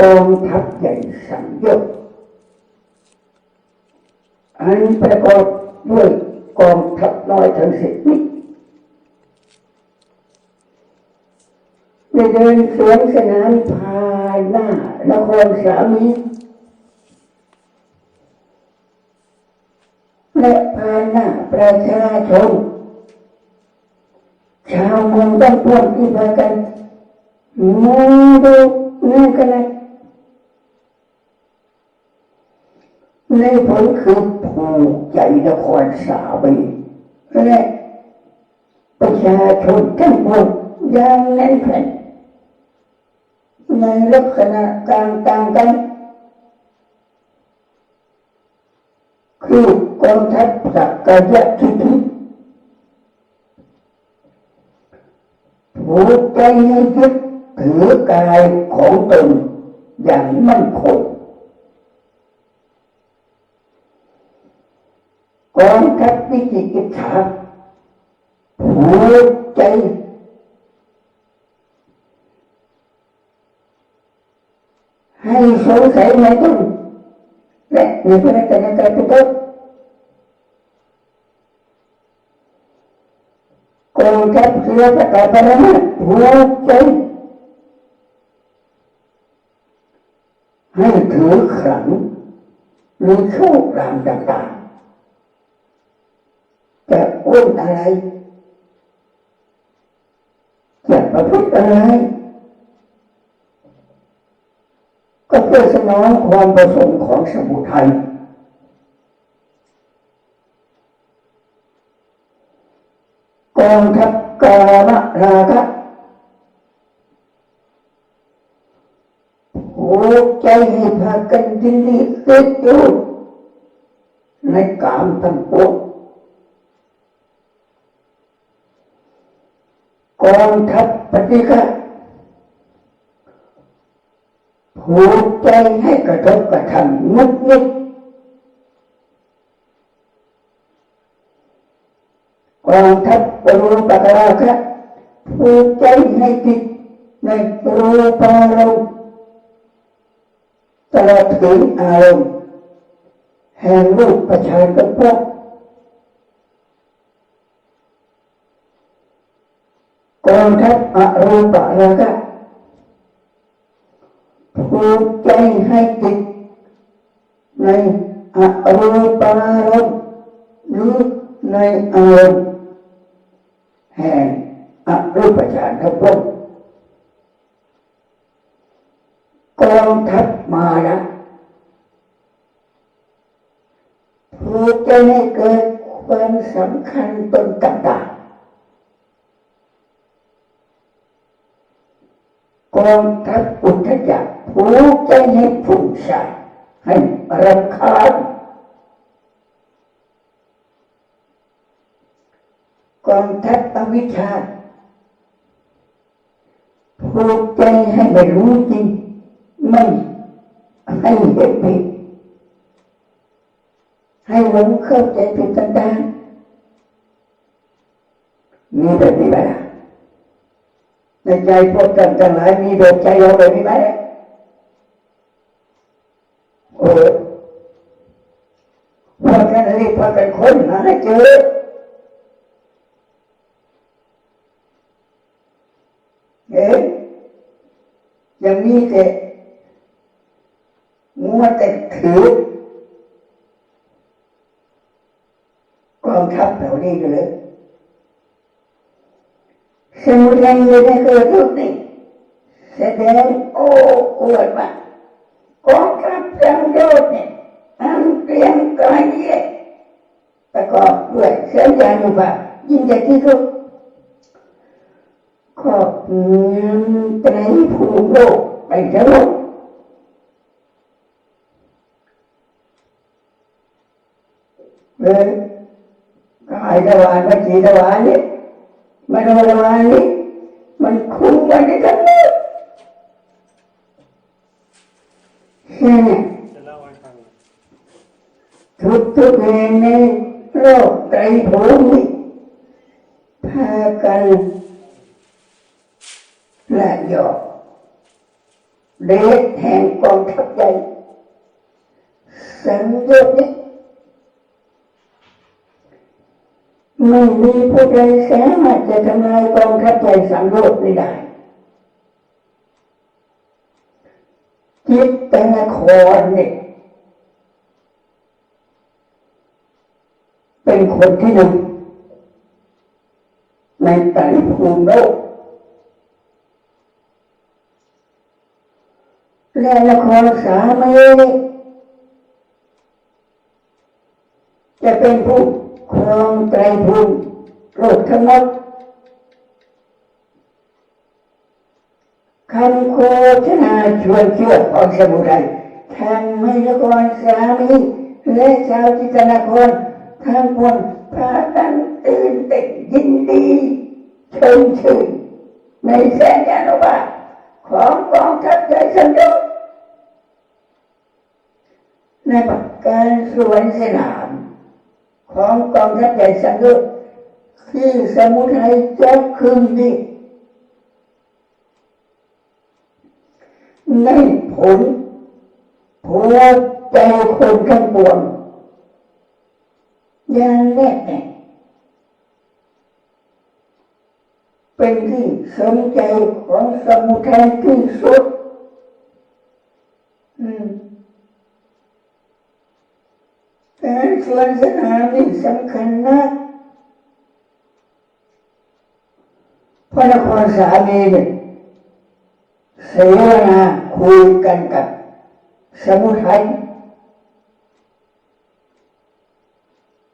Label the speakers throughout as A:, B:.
A: กองทัพใหญ่สังยกอันประกอบด้วยกองทัพน้อยทั้งสิบนิได้เดินสวนสนามภายหน้านครสามีและภายหน้าประชาชนชาวเมืองต้องพวกที่พากันมองดูนั่นกันนะ ในผลคือผูกใจนครสาวีและประชาชนทั้งหมดอย่างแน่นแผ่นในลักษณะต่างๆกันคือกองทัพสักกายะทิฏฐิผูกใจให้ยึดถือกายของตนอย่างมั่นคงก องทัพวิจิกิจฉาผูกใจให้สงสัยในตนและในพระราชการทุกข์กองทัพเสือประกาศไปแล้วนะผูกใจให้ถือขังหรือโชครามต่างๆ จะอ้วนอะไรจะประพฤติอะไรก็เพื่อสนองความประสงค์ของสมุทัยกองทัพกามราคะหัวใจให้พากันยินดีติดอยู่ในกามทั้งปวง กองทัพปฏิฆะผูกใจให้กระทบกระทั่งงุดงิดกองทัพปรูปกราคะผูกใจให้ติดในรูปารมณ์ตลอดถึงอารมณ์แห่งรูปประชานกับพวกก องทัพอรูปราคะผูกใจให้ติดในอรูปารมณ์หรือในอารมณ์แห่งอรูปฌานทั้งปวงกองทัพมานะผูกใจให้เกิดความสำคัญตนต่างๆ กองทัพอุทจักร ผูกใจให้ฝุ่นซ่านให้รำคาญกองทัพอวิชชาผูกใจให้ไม่รู้จริง ไม่ให้เห็นผิดให้หลงเข้าใจผิดต่างๆมีแบบนี้ไหมล่ะ ในใจพวกกันทั้งหลายมีแบบใจเราแบบนี้ไหมโอ้พากันรีบพากันค้นหาให้เจอเอ๊ะยังมีแต่มัวแต่ถือกองทัพเหล่านี้อยู่เลย สมุทัยอยู่ในเกิดทุกนี้แสดงโอ้อวดว่ากองทัพสังโยชน์เนี่ยอันมกายเย่ประกอบด้วยเสียงยานุภาพยิ่งใหญ่ที่สุดขอบเงินไรภูมิโลกไปทั้งโลกเลยกายทวารวจีทวารเนี่ยมโนทวารนี่มันคุมไว้ในทั้งหมดแค่เนี่ย
B: จะเล่าให้ฟัง
A: ทุกทุกแห่งในโลกไตรภูมิพากันละหยอกเดชแห่งกองทัพใหญ่สังโยชน์นี้ ไม่มีผู้ใดสามารถจะทำลายกองทัพใหญ่สังโยชน์นี้ได้จิตตนครเนี่ยเป็นคนที่หนึ่งในไตรภูมิโลกและครสามีจะเป็นผู้ ครองไตรภูมิโลกทั้งหมคำโคชนาชวนเชื่อของสมุทัยทำให้นครสามีและชาวจิตรนครทั้งปวงพากันตื่นเต้นยินดีเชิญชื่นในแสนยานุภาของกองทัพใหญ่สันยุกในปากการสวนสนาม ของกองทัพใหญ่สันยุกที่สมุทัยจะคืนนี้ในผลผูกใจคนทั้งปวงอย่างแน่แน่เป็นที่สนใจของสมุทัยที่สุดอืม การสวนสนามนี่สำคัญนะพระนครสามีเนี่ยเสวนาคุยกันกับสมุทัย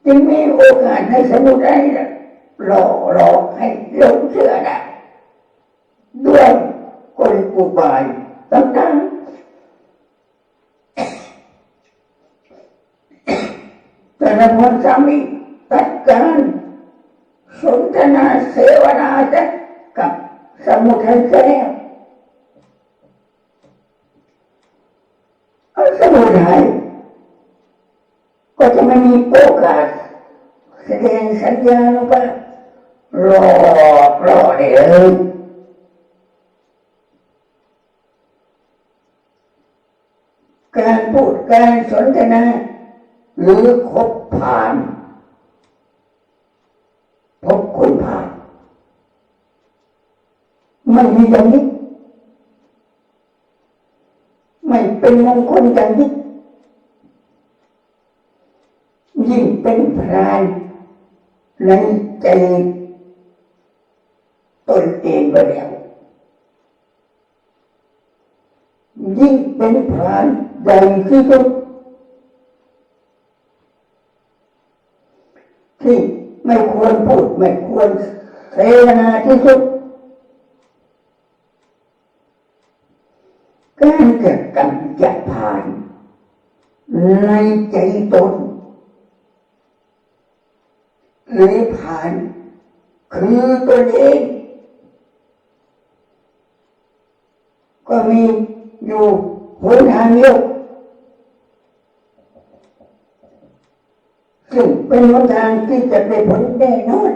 A: จึงมีโอกาสให้สมุทัยหลอกหลอกให้หลงเชื่อได้ด้วยกลอุบายต่าง ๆแต่นพรสามีแตัดการสนทนาเสวนาจะกับสมุทัยเสียแล้วสมุทัยก็จะไม่มีโอกาสแสดงสัญญาณว่ารอรอได้เลยการพูดการสนทนา หรือคบผ่านพบคนผ่าน ไม่มีอย่างนี้ ไม่เป็นมงคลอย่างนี้ยิ่งเป็นพรานในใจตนเองไปแล้ว ยิ่งเป็นพรานใหญ่ที่สุด ที่ไม่ควรพูดไม่ควรเสนาที่สุดการจะกำจัดผ่าน ในใจตนหรือผ่าน คือตัวเองก็มีอยู่หนทางเดียว ซึ่งเป็นหนทางที่จะได้ผลแน่นอน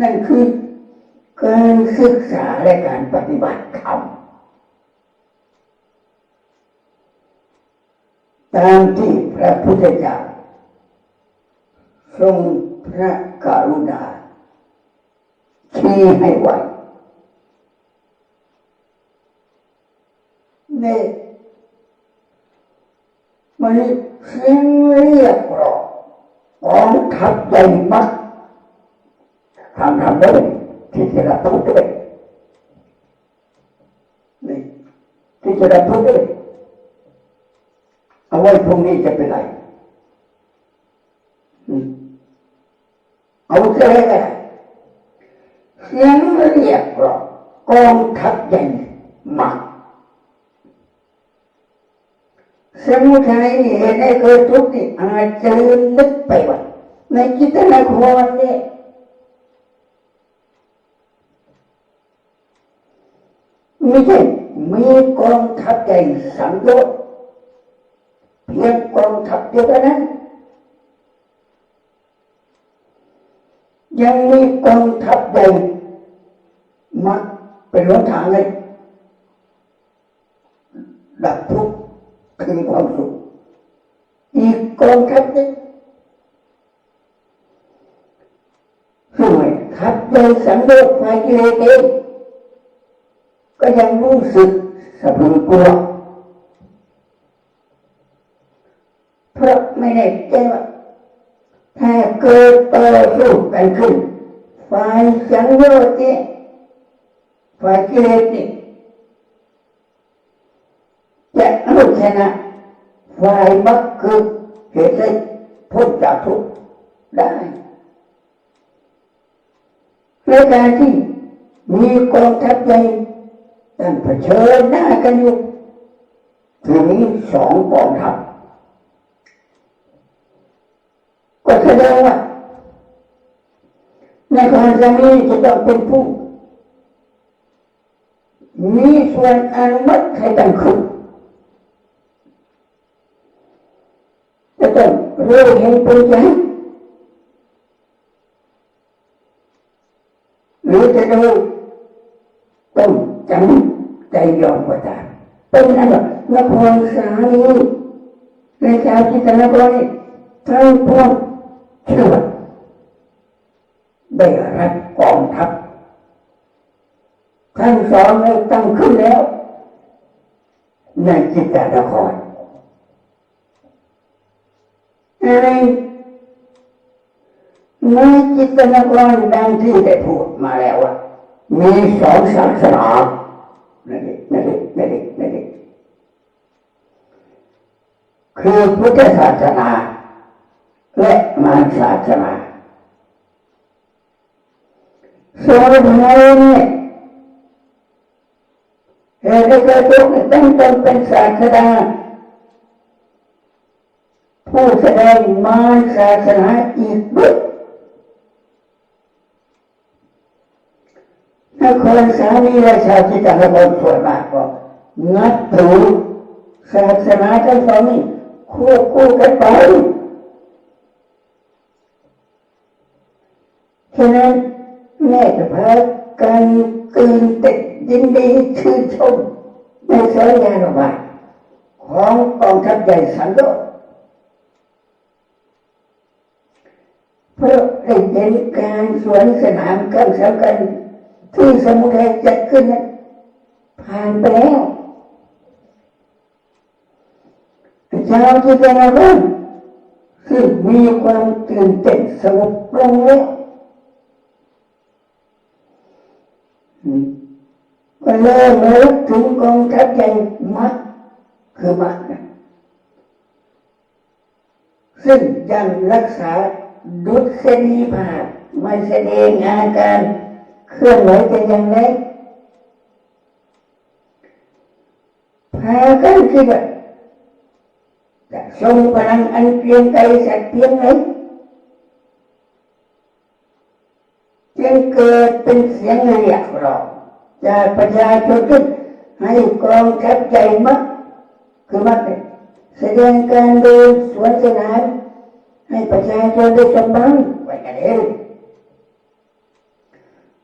A: นั่นคือการศึกษาและการปฏิบัติธรรมตามที่พระพุทธเจ้าทรงพระกรุณาชี้ให้ไว้ใน มันเสียงเรียกร้องกองทัพใหญ่มากทำทำได้ที่จะรับพูดด้นี่ที่จะรับพูดด้เอาไว้พรุ่งนี้จะเป็นไรอืมเอาแค่เสียงเรียกร้องกองทัพใหญ่มาก สมุทัยนี่เห็นไอ้เกิดทุกข์นี่อาจจะลืมนึกไปว่าในจิตนครเนี่ยไม่ใช่มีกองทัพใหญ่สังโยชน์เพียงกองทัพเดียวเท่านั้นยังมีกองทัพใหญ่มาเป็นหนทางเลยดับทุกข์ คืนความสุขอีกกองทัพหนึงสวยทัพใหญ่สังโยชน์ฝ่ายกิเลสเองก็ยังรู้สึกสะพรึงกลัวเพราะไม่ได้ใจว่าถ้าเกิดต่อสู้กันขึ้นฝ่ายสังโยชน์นี่ฝ่ายกิเลสนี่ จะเอาชนะฝ่ายมรรคคือเหตุให้พ้นจากทุกข์ได้ในการที่มีกองทัพใหญ่ตั้งเผชิญหน้ากันอยู่ถึงสองกองทัพก็แสดงว่าในความจะมีจะต้องเป็นผู้มีส่วนอนุมัติให้ตั้งขึ้น จะต้องรู้เห็นเป็นใจหรือจะดูต้องจำใจยอมก็ตามเป็นอันว่านครสาลีในชาวจิตนครนี่ทั้งพวกเชื่อว่าได้รับกองทัพทั้งสองได้ตั้งขึ้นแล้ว ในจิตรนคร อะไรในจิตรนครดังที่ได้พูดมาแล้วว่ามีสองศาสนานั่นเองนั่นเองนั่นเองนั่นเองคือพุทธศาสนา และมารศาสนาส่วนไทยเนี่ยเหตุที่เกิดทุกตั้งตนเป็นศาสดา ผู้แสดงมาศาสนาอีกด้วยนครสามีและชาวจิตตะบนส่วนมากก็นับถือศาสนาทั้งสองนี้ควบคู่กันไปฉะนั้นแม่จะพากันตื่นเต้นยินดีชื่นชมในสายงานออกมาของกองทัพใหญ่สันโดษ เพื่อได้เห็นการสวนสนามเกันสำคัญที่สมุทัยจัดขึ้นนั้นผ่านไปแล้วชาวที่เป็นอารซึ่งมีความตื่นเต้นสงบลงแล้วก็เริ่มระลึกถึงกองทัพใหญ่มักคือมักนะซึ่งยังรักษา ดุษณีภาพไม่แสดงอาการเคลื่อนไหวแต่อย่างไรพากันคิดว่าจะทรงพลังอันเพียงไกลสักเพียงไหนจึงเกิดเป็นเสียงเรียกร้องจากประชาชนขึ้นให้กองทัพใหญ่มักคือมักเนี่ยแสดงการเดินสวนสนาม ให้ประชาชนได้ชมบ้างไว้กันเอง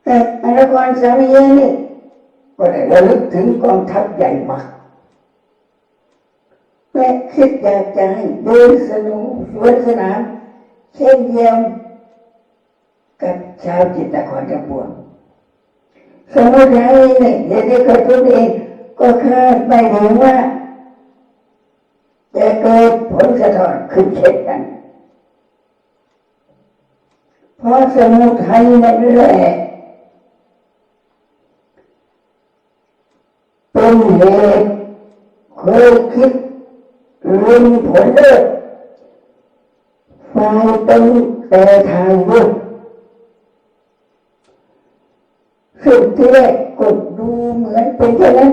A: แต่นครสามีนี่ก็ได้ระลึกถึงกองทัพใหญ่มากและคิดอยากจะให้เดินสนุกสวนสนามเช่นเดียวกับชาวจิตตะครทั้งปวงสมุทัยเนี่ยเดี๋ยวนี้ก็ตัวเองก็คาดไม่ถึงว่าจะเกิดผลสะท้อนขึ้นเช่นนั้น เพราะสมุทัยนั่นแหละเป็นเหตุเคยคิดเล็งผลเลิศฝ่ายเป็นแต่ทางวุฒิสิ่งที่แรกก็ดูเหมือนเป็นเช่นนั้น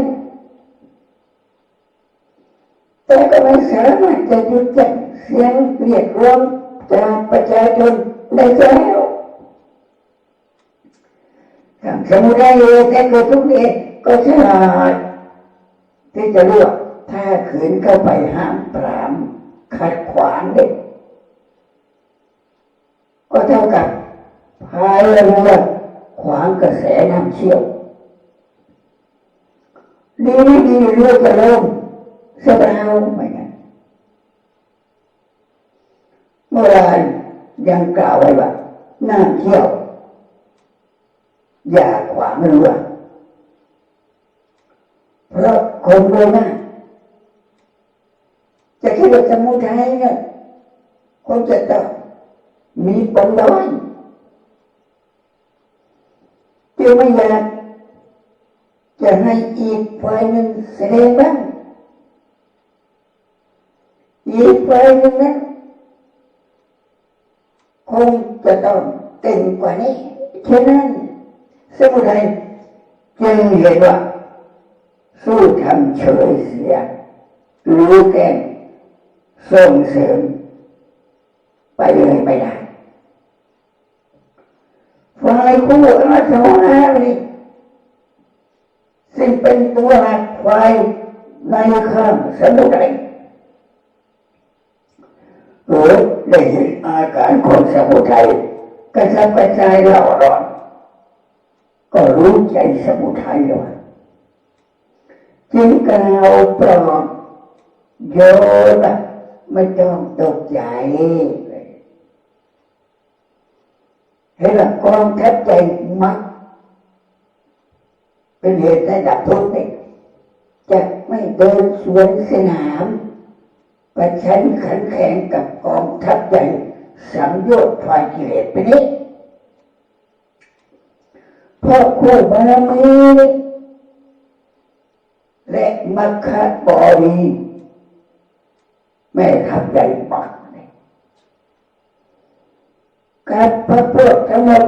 A: แต่ก็ไม่สามารถจะหยุดยั้งเสียงเรียกร้องจากประชาชน ได้แล้วทางสมุทัยเองแต่ก็ทุกเองก็ฉลาดที่จะเลือกถ้าขืนเข้าไปห้ามปราม ขัดขวางเด็กก็เท่ากับพายเรือขวางกระแสน้ำเชี่ยวดีไม่ดีเรือจะล่มสบายเหมือนกันเมื่อวาน ยังกล่าวไว้ว่าน่าเที่ยว อย่าขวางเรือเพราะคนโดยมากจะคิดว่าสมุทัยเนี่ยคงจะต้องมีปมด้อยจึงไม่อยากจะให้อีกฝ่ายหนึ่งแสดงบ้างอีกฝ่ายหนึ่งนั้น คงจะต้องเก่งกว่านี้ฉะนั้นสมุทัยจึงเห็นว่า สู้ทำเฉยเสียรู้แก่ส่งเสริม ไปเลยไม่ได้ฝ่ายคู่อรัชวานี่ซึ่งเป็นตัวหลักฝ่ายในข้ามสมุทัยหรือ ได้เห็นอาการของสมุทัยกระสับกระส่ายเล่าร้อน ก็รู้ใจสมุทัยว่าจึงกล่าวปลอบโยมะไม่ต้องตกใจเห็นว่ากองทัพใจมักเป็นเหตุให้ดับทุกข์จะไม่เดินสวนสนาม ประชันขันแข่งกับกองทัพใหญ่สังโยชน์ฝ่ายกิเลสไปนี้เพราะคู่บารมีและมัคคะบรีแม่ทัพใหญ่มากเลยการพระพุทธทั้งหมด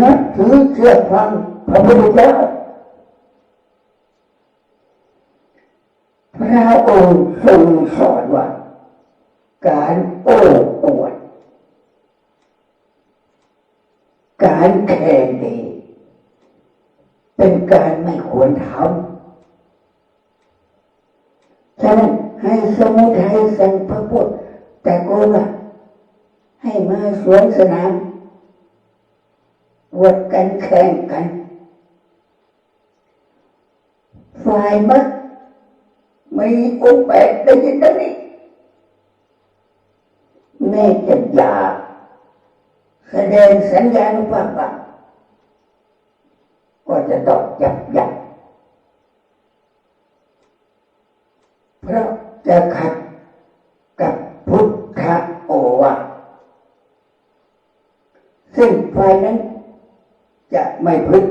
A: นับถือเชื่อฟังพระพุทธเจ้า พระองค์ทรงสอนว่า การโอ้อวดการแข่งดีเป็นการไม่ควรทำฉะนั้นให้สมุทัยสั่งพระพุทธแต่ก็ว่าให้มาสวนสนามวดกันแข่งกัน ฝ่ายมัก มีองค์แปดได้ยินดังนี้แม่จะอยากแสดงสัญญาณว่าว่าก็จะต้องยับยั้งเพราะจะขัดกับพุทธโอวาทซึ่งฝ่ายนั้นจะไม่พึก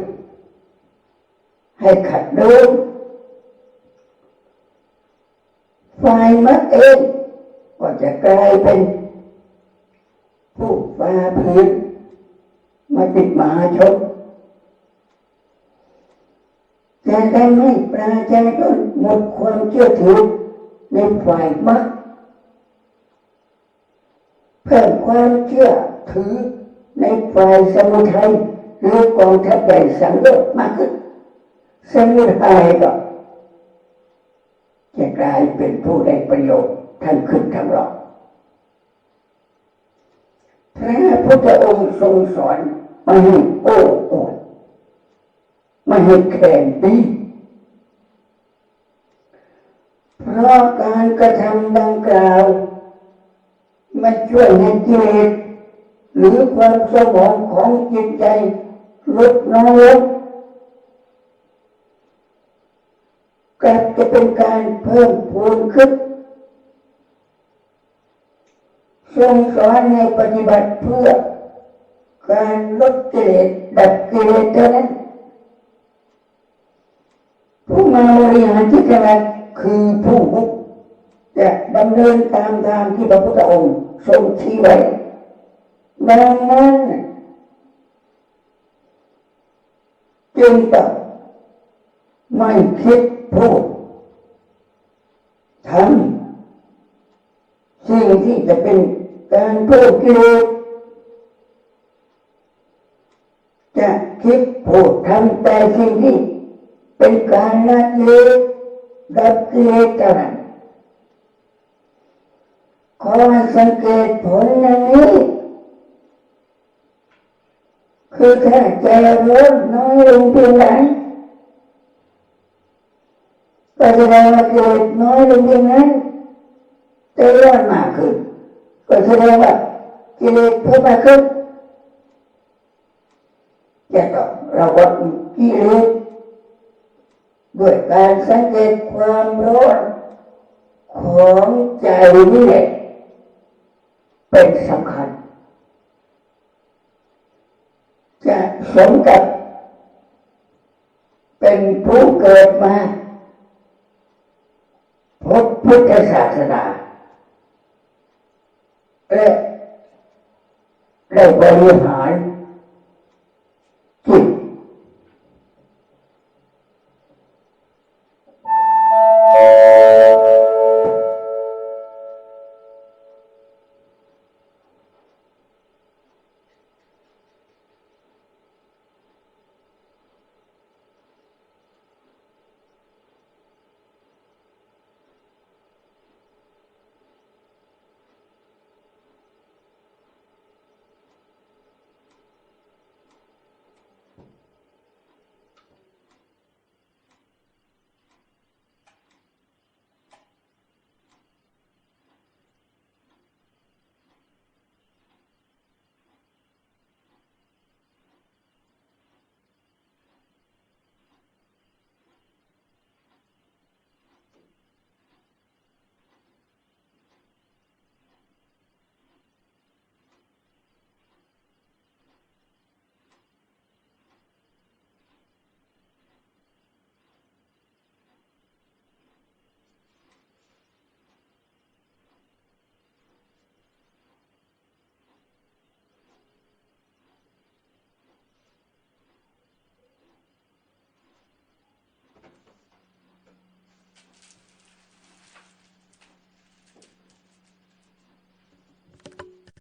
A: ให้ขัดเดิม ฝ่ายมักเองก็จะกลายเป็นผู้ฝ่าพื้นมาติดมหาชนจะทำให้ประชาชนหมดความเชื่อถือในฝ่ายมักเพิ่มความเชื่อถือในฝ่ายสมุทัยหรือกองทัพใหญ่สังโยชน์มากขึ้นสมุทัยก็ จะกลายเป็นผู้ได้ประโยชน์ทั้งขึ้นทั้งรองพระพุทธองค์ทรงสอนไม่ให้โอ้อวดไม่ให้แข่งดีเพราะการกระทำดังกล่าวมันช่วยให้กิเลสหรือความสมองของจิตใจลดน้อยลง กลับจะเป็นการเพิ่มพูนขึ้นทรงสอนให้ปฏิบัติเพื่อ การลดกิเลสดับกิเลสเท่านั้นผู้มาบริหารที่กำลังคือผู้จะดำเนินตามทางที่พระพุทธองค์ทรงชี้ไว้ดังนั้นจึงต้องไม่คิด พูดทำสิ่งที่จะเป็นการเพิ่มกิเลสจะคิดพูดทำแต่สิ่งที่เป็นการละเลดับกิเลสเท่านั้นขอสังเกตผลอย่างนี้คือถ้าใจร้อนน้อยลงเพียงไร ก็แสดงว่ากิเลสน้อยลงอย่างนั้นแต่ยอดมากขึ้นก็แสดงว่ากิเลสเพิ่มมากขึ้นจะต้องระวังกิเลสด้วยการสังเกตความร้อนของใจนี่แหละเป็นสำคัญ จะสมกับเป็นผู้เกิดมา พบพุทธศาสนาและได้บริหาร